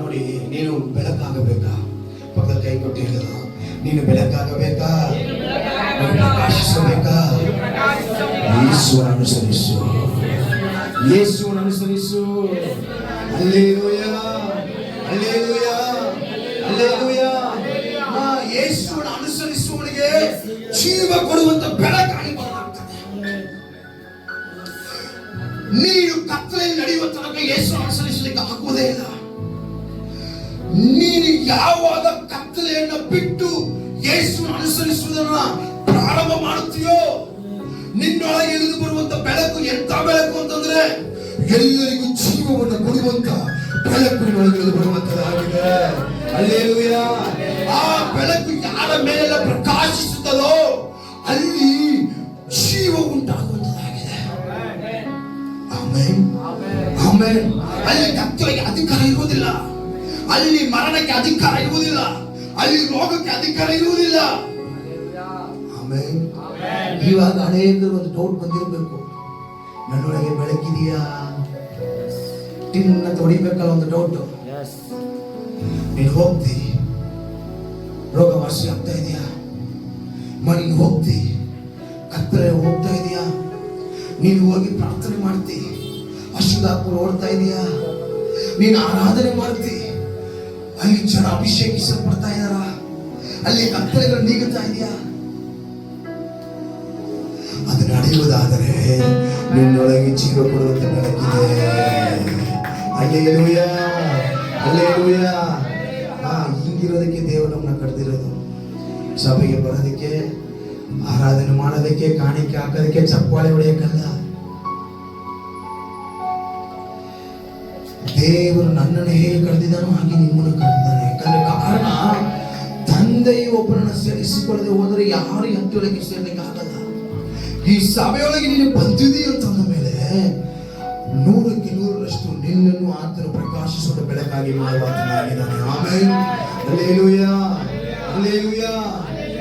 ನೋಡಿ, ನೀನು ಬೆಳಕಾಗಬೇಕಾ? ಪಕ್ಕದ ಕೈ ಕೊಟ್ಟು ಹೇಳಿದ ನೀನು ಬೆಳಕಾಗಬೇಕಾ? ಪ್ರಕಾಶಿಸಬೇಕಾ? ಯೇಸುವನ್ನು ಅನುಸರಿಸು. ಯೇಸುವನ್ನು ಅನುಸರಿಸು. ಅಲ್ಲೇಲುಯ್ಯ ಅಲ್ಲೇಲುಯ್ಯ ಹಾ ಯೇಸುವನ್ನು ಅನುಸರಿಸುವವನಿಗೆ ಜೀವ ಕೊಡುವಂತ ಬೆಳಕಾಗಿ ಇಲ್ಲ ನೀನು ಯಾವಾಗ ಕತ್ತಲೆಯನ್ನ ಬಿಟ್ಟು ಯೇಸು ಅನುಸರಿಸುವುದನ್ನ ಪ್ರಾರಂಭ ಮಾಡುತ್ತೀಯೋ? ನಿನ್ನೊಳಗೆ ಇಳಿದು ಬರುವಂತ ಬೆಳಕು ಎಂತ ಬೆಳಕು ಅಂತಂದ್ರೆ ಎಲ್ಲರಿಗೂ ಜೀವವನ್ನು ಕೊಡುವಂತ ಬೆಳಕು ನಿನ್ನೊಳಗೆ ಇಳಿದು ಬರುವಂತದಾಗಿದೆ ಅಲ್ಲೇ ಆ ಬೆಳಕು ಯಾರ ಮೇಲೆಲ್ಲ ಪ್ರಕಾಶಿಸುತ್ತದೋ ಆಮೇನ್ ಅಲ್ಲಿ ಕತ್ತಲೆಗೆ ಅಧಿಕಾರ ಇರುವುದಿಲ್ಲ. ಅಲ್ಲಿ ಮರಣಕ್ಕೆ ಅಧಿಕಾರ ಇರುವುದಿಲ್ಲ. ಅಲ್ಲಿ ರೋಗಕ್ಕೆ ಅಧಿಕಾರ ಇರುವುದಿಲ್ಲ. ಆಮೇಲೆ ಇವಾಗ ಅನೇಕರು ಒಂದು ಡೌಟ್ ಬಂದಿರಬೇಕು. ನನ್ನೊಳಗೆ ಬೆಳಕಿದೆಯಾ? ತಿನ್ನ ಅಂತ ಹೊಡಿಬೇಕಲ್ಲ ಒಂದು ಡೌಟ್ ನೀನು ಹೋಗ್ತಿ. ರೋಗ ವಾಸಿ ಆಗ್ತಾ ಇದೆಯಾ? ಮನೆಗೆ ಹೋಗ್ತಿ. ಕತ್ತಲೆ ಹೋಗ್ತಾ ಇದೆಯಾ? ನೀನು ಹೋಗಿ ಪ್ರಾರ್ಥನೆ ಮಾಡ್ತಿ. ಅಶುದ್ಧಾತ್ಮರು ನೋಡ್ತಾ ಇದೀಯಾ? ನೀನು ಆರಾಧನೆ ಮಾಡ್ತಿ. ಅಲ್ಲಿ ಜನ ಅಭಿಷೇಕಿಸಲ್ಪಡ್ತಾ ಇದಾರ ಅಲ್ಲಿ ಕತ್ತಲೆಗಳು ನೀಗುತ್ತಾ ಇದೆಯಾ? ಅದು ನಡೆಯುವುದಾದರೆ ನಿನ್ನೊಳಗೆ ಜೀವ ಕೊಡುವಂತ ಬೆಳಕಿದೆ ಅಲ್ಲೇ ಅಲ್ಲೇ ಆ, ಹಿಂಗಿರೋದಕ್ಕೆ ದೇವರು ನಮ್ಮನ್ನ ಕರೆದಿರೋದು. ಸಭೆಗೆ ಬರೋದಕ್ಕೆ, ಆರಾಧನೆ ಮಾಡೋದಕ್ಕೆ, ಕಾಣಿಕೆ ಹಾಕೋದಕ್ಕೆ, ಚಪ್ಪಾಳೆ ಹೊಡೆಯಕ್ಕಲ್ಲ. ದೇವರು ನನ್ನನ್ನು ಹೇಗೆ ಕರೆದಿದ್ದಾನೋ ಹಾಗೆ ನಿಮ್ಮನ್ನು ಕರೆದಿದ್ದಾನೆ. ಯಾಕಂದ್ರೆ ಕಾರಣ, ತಂದೆಯು ಒಬ್ಬರನ್ನ ಸೇರಿಸಿಕೊಳ್ಳದೆ ಹೋದರೆ ಯಾರು ಹತ್ತೊಳಗೆ ಸೇರ್ಲಿಕ್ಕೆ ಆಗಲ್ಲ. ಈ ಸಭೆಯೊಳಗೆ ನೀನು ಬಂದಿದೀಯ ಅಂತಂದ ಮೇಲೆ ನೂರಕ್ಕೆ ನೂರರಷ್ಟು ನಿನ್ನನ್ನು ಆತನು ಪ್ರಕಾಶಿಸುವ ಬೆಳಕಾಗಿ ಮಾಡುವಾತನಾಗಿದ್ದಾನೆ ಆಮೇಲೆ ಅಲ್ಲೇಲುಯ್ಯ ಅಲ್ಲೇಲುಯ್ಯ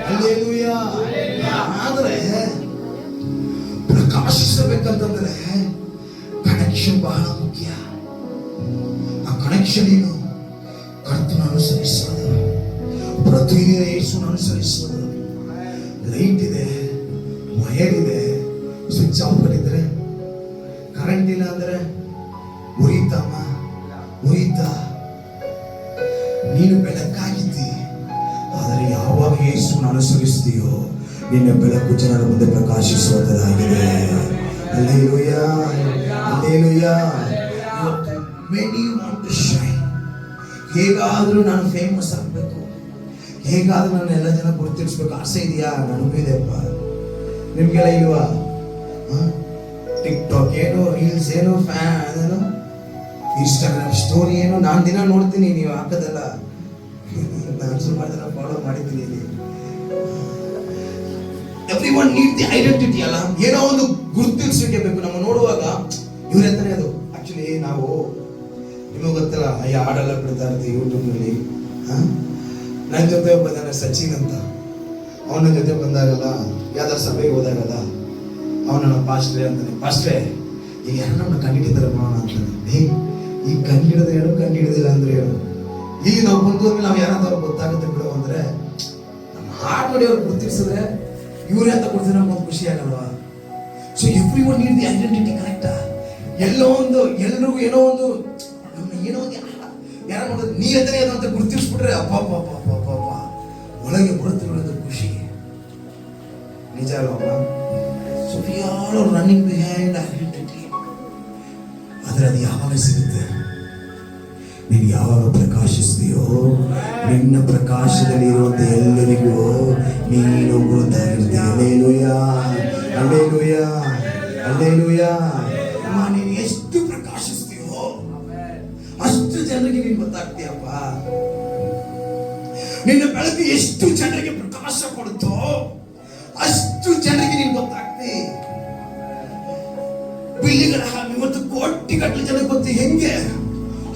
ಅಲ್ಲೇಲುಯ್ಯ ಆದರೆ ಪ್ರಕಾಶಿಸಬೇಕಂತಂದ್ರೆ ಕನೆಕ್ಷನ್ ಬಹಳ ಮುಖ್ಯ. ಏನು ಕರ್ತನ ಅನುಸರಿಸೋದು ಪ್ರತಿದಿನ ಯೇಸುನ ಅನುಸರಿಸೋದು ಲೈಟ್ ಇದೆ ವಯರ್ ಇದೆ ಸ್ವಿಚ್ ಆಫ್ ಮಾಡಿದ್ರೆ ಕರೆಂಟ್ ಇಲ್ಲ ಅಂದ್ರೆ ಉರಿತಮ್ಮ ಉರಿತ ನೀನು ಬೆಳಕಾಗಿದ್ದಿ, ಆದರೆ ಯಾವಾಗ ಯೇಸುನ ಅನುಸರಿಸ್ತೀಯೋ, ನಿನ್ನ ಬೆಳಕು ಜನರ ಮುಂದೆ ಪ್ರಕಾಶಿಸುವಂತದಾಗಿದೆ. Alleluia alleluia many want to shine ಹೇಗಾದರೂ ನಾನು ಫೇಮಸ್ ಆಗಬೇಕು. ಹೇಗಾದರೂ ನಾನು ಎಲ್ಲ ಜನ ಗುರುತಿಸ್ಬೇಕು. ಆಸೆ ಇದೆಯಾ? ನನಗೂ ನಿಮಗೆಲ್ಲ ಇಲ್ವಾ ಟಿಕ್ ಟಾಕ್ ಏನು ರೀಲ್ಸ್ ಏನು ಫ್ಯಾನ್ ಅದೇನು ಇನ್ಸ್ಟಾಗ್ರಾಮ್ ಸ್ಟೋರಿ ಏನು? ನಾನು ದಿನ ನೋಡ್ತೀನಿ, ನೀವು ಹಾಕೋದಲ್ಲ. ನಾನು ಸುಮಾರು ಜನ ಫಾಲೋ ಮಾಡಿದ್ದೀನಿ everyone need the identity ಅಲ್ಲ? ಏನೋ ಒಂದು ಗುರುತಿಸ್ಲಿಕ್ಕೆ ಬೇಕು. ನಮ್ಮ ನೋಡುವಾಗ, ಇವ್ರ ಹತ್ರನೇ ಅದು. ಆಕ್ಚುಲಿ ನಾವು ನಿಮಗೆ ಗೊತ್ತಲ್ಲ ಅಯ್ಯ ಹಾಡೆಲ್ಲ ಬಿಡ್ತಾ ಇರ್ತೀವಿ ಯೂಟ್ಯೂಬ್ನಲ್ಲಿ ನನ್ನ ಜೊತೆ ಬಂದಾನೆ ಸಚಿನ್ ಅಂತ. ಅವನ ಜೊತೆ ಬಂದಾಗಲ್ಲ ಯಾವ್ದಾರು ಸಭೆಗೆ ಹೋದಾಗಲ್ಲ ಅವನ ಪಾಸ್ಟ್ರೆ ಅಂತಾನೆ, ಪಾಸ್ಟ್ರೆ ಈಗ ಯಾರು ಕಂಡಿಡಿದಾರೆ ಮಾಡೋಣ ಅಂತಾನೆ. ಹೇ ಈ ಕಂಡಿಡಿದ್ರೆ ಹೇಳು ಕಂಡಿಡಿದಿಲ್ಲ ಅಂದ್ರೆ ಹೇಳು. ಇಲ್ಲಿ ನಾವು ಬಂದು ಅಂದ್ರೆ ನಾವು ಯಾರಾದ್ರೂ ಗೊತ್ತಾಗುತ್ತೆ ಬಿಡು ಅಂದ್ರೆ, ನಮ್ಮ ಹಾಡು ನೋಡಿ ಅವ್ರು ಗುರುತಿಸಿದ್ರೆ ಇವ್ರೇ ಅಂತ ಕೊಡ್ತಾರೆ ನಮ್ಗೊಂದು ಖುಷಿ ಆಗಲ್ವಾ? So everyone need the identity ಕರೆಕ್ಟಾ ಎಲ್ಲೋ ಒಂದು, ಎಲ್ರಿಗೂ ಏನೋ ಒಂದು ಯಾರ ಮಾಡೋದು ನೀ ಎದ್ರೆ ಏನೋ ಅಂತ ಗುರುತಿಸ್ಬಿಟ್ರೆ ಅಪ್ಪ ಅಪ್ಪ ಅಪ್ಪ ಅಪ್ಪ ಅಪ್ಪ ಒಳಗೆ ಬರುತ್ತಿರೋದು ಖುಷಿ. ನಿಜ ಅಲ್ವಾ ಸೊ ರನ್ನಿಂಗ್ ಬಿಹೈಂಡ್ ಐಡೆಂಟಿಟಿ ಆದರೆ ಅದು ಯಾವಾಗ ಸಿಗುತ್ತೆ? ನೀನು ಯಾವಾಗ ಪ್ರಕಾಶಿಸ್ತೀಯೋ? ನಿನ್ನ ಪ್ರಕಾಶದಲ್ಲಿ ಇರುವಂತ ಎಲ್ಲರಿಗೂ ನೀನು ಗುರುತಾಗಿರ್ತೀಯ. ಅಲ್ಲೇಲುಯ್ಯ ಅಲ್ಲೇಲುಯ್ಯ ಅಮ್ಮ, ನೀನು ಎಷ್ಟು ಜನರಿಗೆ ನೀನು ಗೊತ್ತಾಗ್ತೀಯಪ್ಪ? ನಿನ್ನ ಬೆಳಕು ಎಷ್ಟು ಜನರಿಗೆ ಪ್ರಕಾಶ ಕೊಡುತ್ತೋ ಅಷ್ಟು ಜನರಿಗೆ ನೀನು ಗೊತ್ತಾಗ್ತಿ. ಬಿಲ್ಲಿಗಳ ಇವತ್ತು ಕೋಟಿ ಗಟ್ಟಲೆ ಜನ ಗೊತ್ತಿ ಹೆಂಗೆ?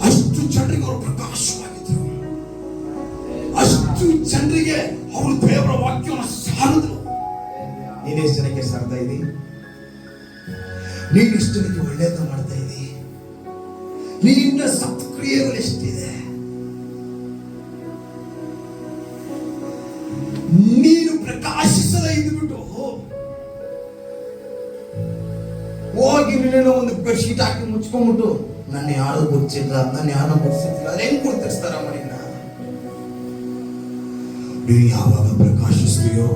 ಅಷ್ಟು ಜನರಿಗೆ ಅವರು ಪ್ರಕಾಶವಾಗಿದ್ರು. ಅಷ್ಟು ಜನರಿಗೆ ಅವರು ದೇವರ ವಾಕ್ಯವನ್ನು ಸಾರಿದ್ರು. ನೀನೆಷ್ಟು ಜನಕ್ಕೆ ಸಾರ್ತಾ ಇದ್ದಿ ನೀನು ಇಷ್ಟು ಜನಕ್ಕೆ ಒಳ್ಳೇದ ಮಾಡ್ತಾ ಇದ್ದಿ ನಿನ್ನ ಸತ್ಕ್ರಿಯೆಗಳು ಎಷ್ಟಿದೆ? ನೀನು ಪ್ರಕಾಶಿಸದ ಇದ್ಬಿಟ್ಟು ಹೋಗಿ ನೀನೇನೋ ಒಂದು ಬೆಡ್ಶೀಟ್ ಹಾಕಿ ಮುಚ್ಕೊಂಡ್ಬಿಟ್ಟು, ನನ್ನ ಯಾರು ಗೊತ್ತಿಲ್ಲ ನನ್ನ ಯಾರು ಗೊತ್ತಿಲ್ಲ ಅದ್ ಹೆಂಗ್ ಗುರುತಿಸ್ತಾರ ಮನೆಯನ್ನ ನೀನು ಯಾವಾಗ ಪ್ರಕಾಶಿಸ್ತೀಯೋ?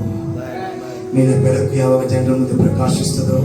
ನಿನ್ನ ಬೆಳಕು ಯಾವಾಗ ಜನರ ಮುಂದೆ ಪ್ರಕಾಶಿಸ್ತದೋ?